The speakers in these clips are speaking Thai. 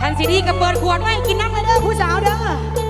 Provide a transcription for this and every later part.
ทันซีดีกับเปิดขวดไว้กินน้ำเลยเด้อผู้สาวเด้อ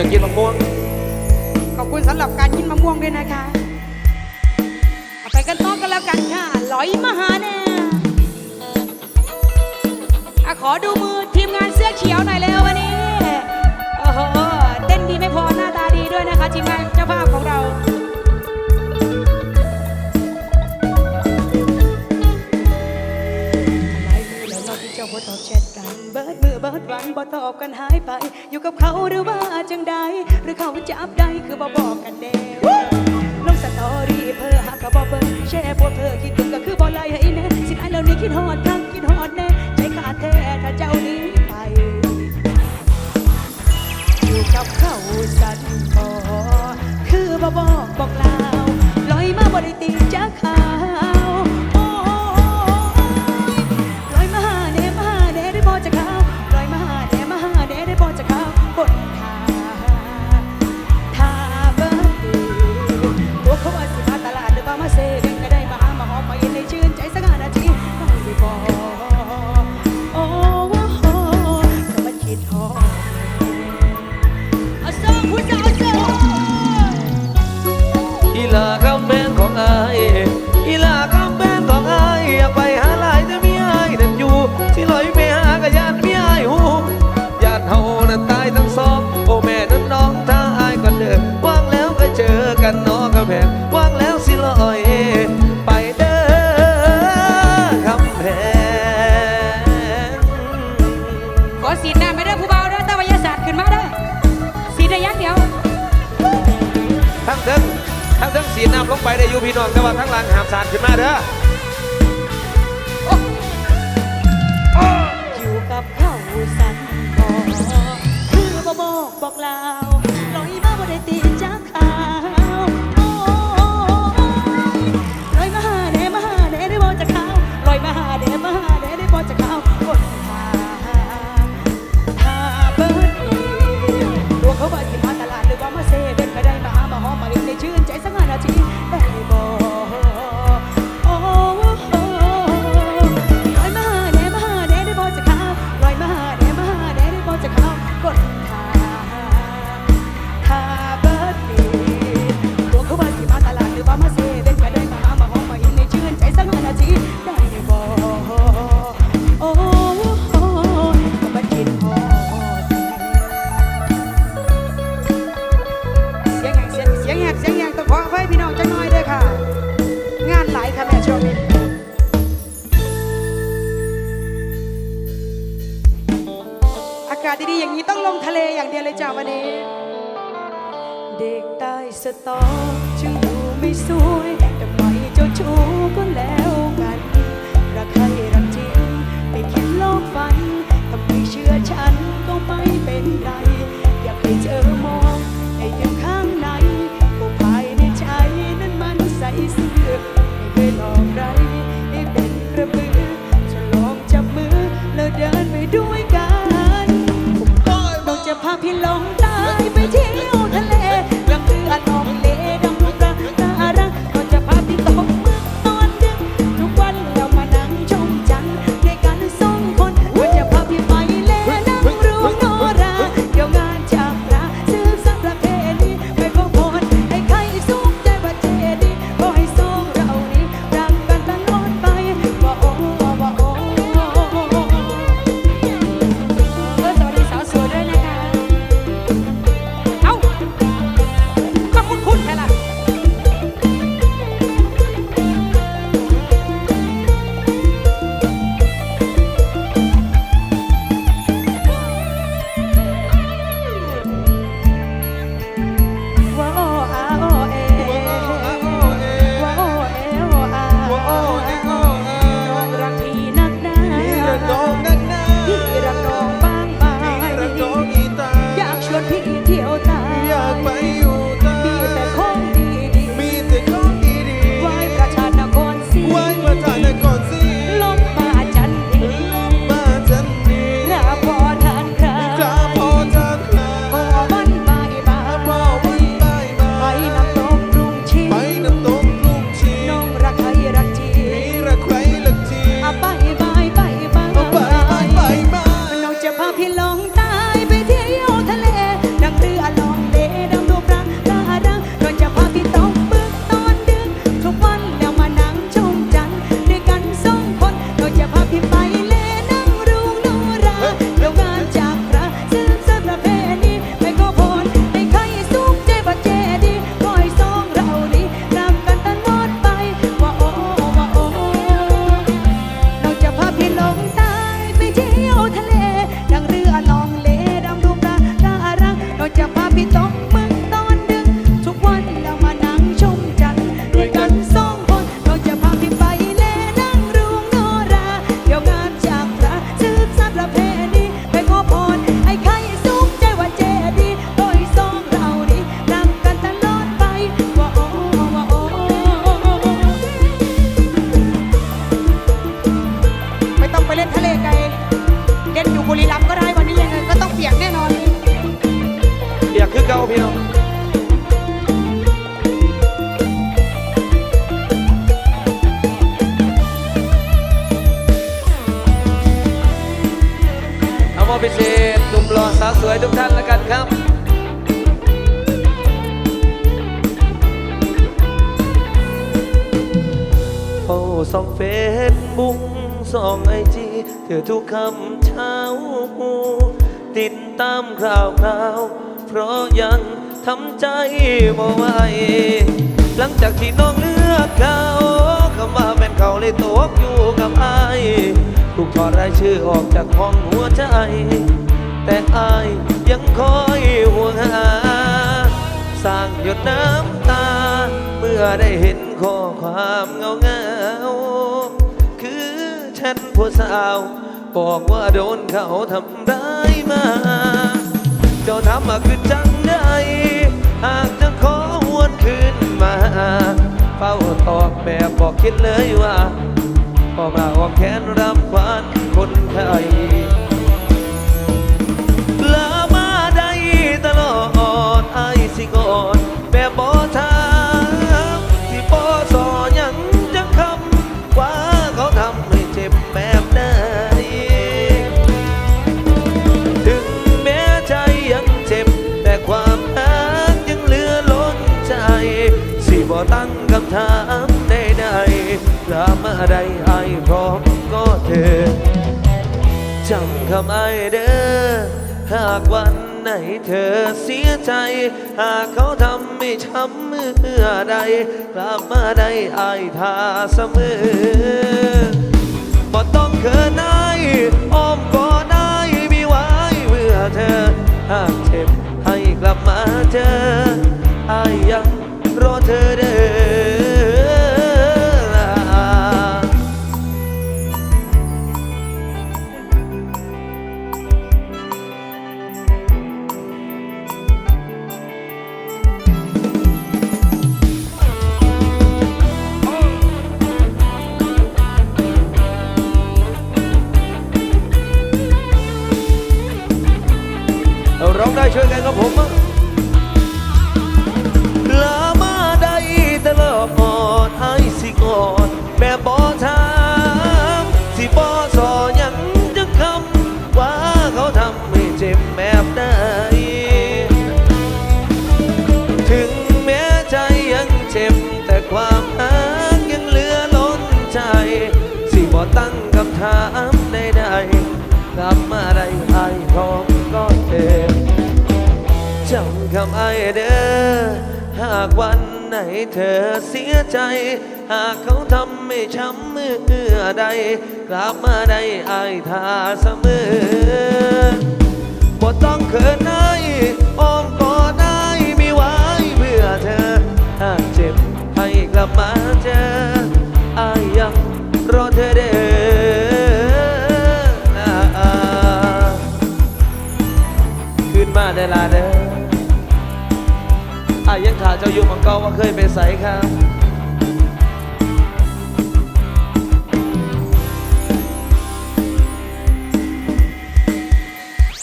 อยกินมะม่วงขอบคุณสำหรับการกินมะม่วงด้วยนะคะไปกันต่อกันแล้วกันค่ะลอยมหาแน่อขอดูมือทีมงานเสื้อเขียวหน่อยเร็ววันนี้โอ้โหเต้นดีไม่พอหน้าตาดีด้วยนะคะทีมงานเจ้าภาพของเรา จ้าบ่ตอบแชทกัน เบิดมือเบิดวันบอตอบกันหายไป อยู่กับเขาหรือว่าจังใดหรือเขาจับได้คือบ่บอกกันแน่ลงสตอรี่เพอหากับบอเบิ่งแชร์บ่เธอคิดถึงก็คือบอไล่ให้แน่สิอายแล่านี้คิดฮอดคักคิดฮอดแน่ใจขาดแท้ถ้าเจ้านี้ไป อยู่กับเขาสันพอคือบ่บอกบอกลา ฉีดน้ำลงไปได้ยูพี่น้องแต่ว่าข้างลังหามสารขึ้นมาเด้ออยู่กับเขาสันบอคือบอบอกลา ตอจึงดูไม่สวยแต่ไม่เจ้าชู้ก็แล้วกันรักใครรักจริงไม่คิดโลกฝันทำไม่เชื่อ ส่องเฟซบุ๊กส่องไอจีเธอทุกคำเช้า ติดตามข่าวคราว เพราะยังทำใจบ่ไหวหลังจากที่น้องเลือกเขาคำว่าเป็นเขาเลยตกอยู่กับไอายถูกถอดรายชื่อออกจากห้องหัวใจ แต่อายยังคอยห่วงหา สร้างหยดน้ำตา เมื่อได้เห็น ข้อความเงาเงาคือฉันผู้สาว บอกว่าโดนเขาทำร้ายมา เจ้าทำมาคือจังได้ หากจะขอหวนคืนมาเฝ้าตอบแบบบอกคิดเลยว่าพอมาออกแขนรับควันคนไทยลามาได้ตลอดไอ้สิกอดแบบบ่ทา ๆลามาได้ไอ้พร้อมก็เธอจำคำไอายเด้อหากวันไหนเธอเสียใจ หากเขาทำไม่ช้ำเมื่อใดกลับมาได้ไอายท่าเสมอบ่ต้องเขินไอายอ้อมกอดไอายมีไว้เมื่อเธอ หากเจ็บให้กลับมาเจอไอายยังรอเธอเด้อ ได้ช่วยกันกับผมมั้งลามาได้ตลอดไอายสิกอดแบบบอทางสิบอสอยังจะคำว่าเขาทำให้เจ็บแบบไหนถึงแม้ใจยังเจ็บแต่ความรักยังเหลือล้นใจ สิบอตั้งคำถาม จำคำไอายเด้อหากวันไหนเธอเสียใจ หากเขาทำไม่ช้ำเมื่อใด กลับมาได้ไอายท่าเสมอบ่ต้องเขินไออ้อมกอดไอายมีไว้เพื่อเธอ หากเจ็บให้กลับมาเจอไอายยังรอเธอเด้อขึ้นมาได้ลาเด้อายังขาเจ้าอยู่มังกรว่าเคยไปใส่ครับ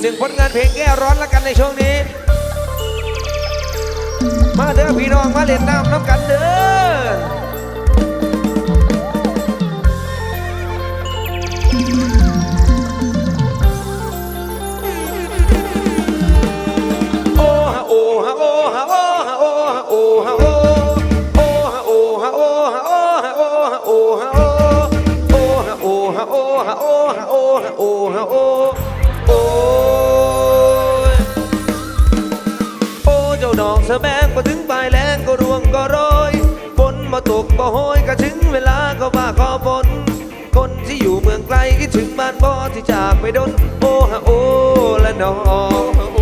หนึ่งผลงานเพลงแก้ร้อนแล้วกันในช่วงนี้ มาเด้อพี่น้องมาเล่นน้ำน้ำกันเด้อ ฝนมาตกบ่โหยก็ถึงเวลาก็มาขอฝนคนที่อยู่เมืองไกลคิดถึงบ้านบ่อที่จากไปดนโอ้ฮะโอ้ละนอ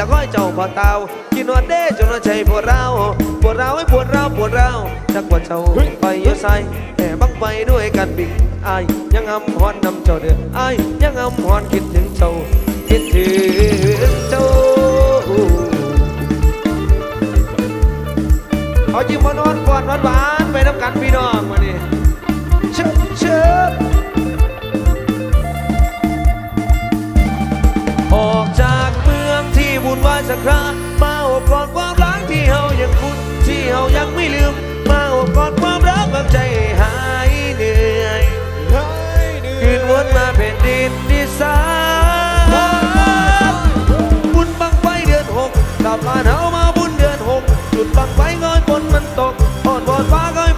ละก้อยเจ้าพอเตากินนวดเด้จนว่าใจปวดเราปวดเราให้ปวดเราปวดเราจักว่าเจ้าไปเยอะใส่แต่บังไปด้วยกันบิ๊กอายยังอำฮอนนำเจ้าเด้ออายยังอำฮอนคิดถึงเจ้าคิดถึงเจ้าเอาจิ้มมานอนก่อนหวานๆไปน้ำกันพี่น้องมาดิเชิบเชิบออกจากเมืองที่ ว่าสักครามาอบกอดความรักที่เฮายังคุ้นที่เฮายังไม่ลืม มาอบกอดความรักบางใจหายเหนื่อยคืนวนมาเป็นดินที่สามบุญบังไฟเดือนหกกลับมาเฮามาบุญเดือนหกจุดบังไฟงอยบนมันตกอ่อนวอดฟ้าก็